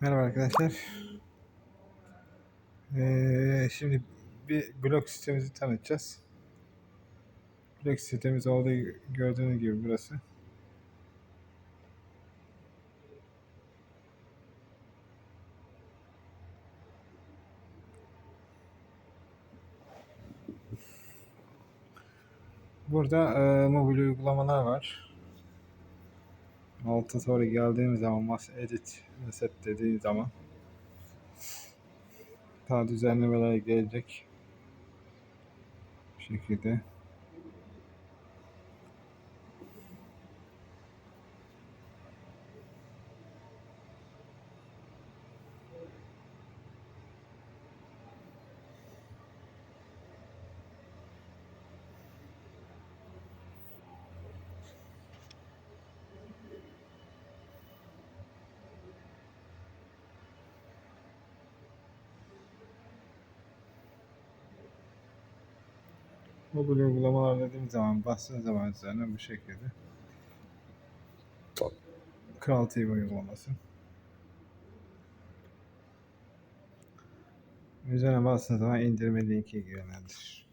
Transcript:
Merhaba arkadaşlar. Ee, şimdi bir blok sistemimizi tanıtacağız. Blok sistemimiz olduğu gördüğünüz gibi burası. Burada e, mobil uygulamalar var. Alta sonra geldiğimiz zaman Mass Edit Reset dediği zaman daha düzenlemeler gelecek. Bu şekilde. Mobil uygulamalar dediğim zaman bastığınız zaman üzerine bu şekilde Kral TV uygulaması. Üzerine bastığınız zaman indirme linki yönlendirir.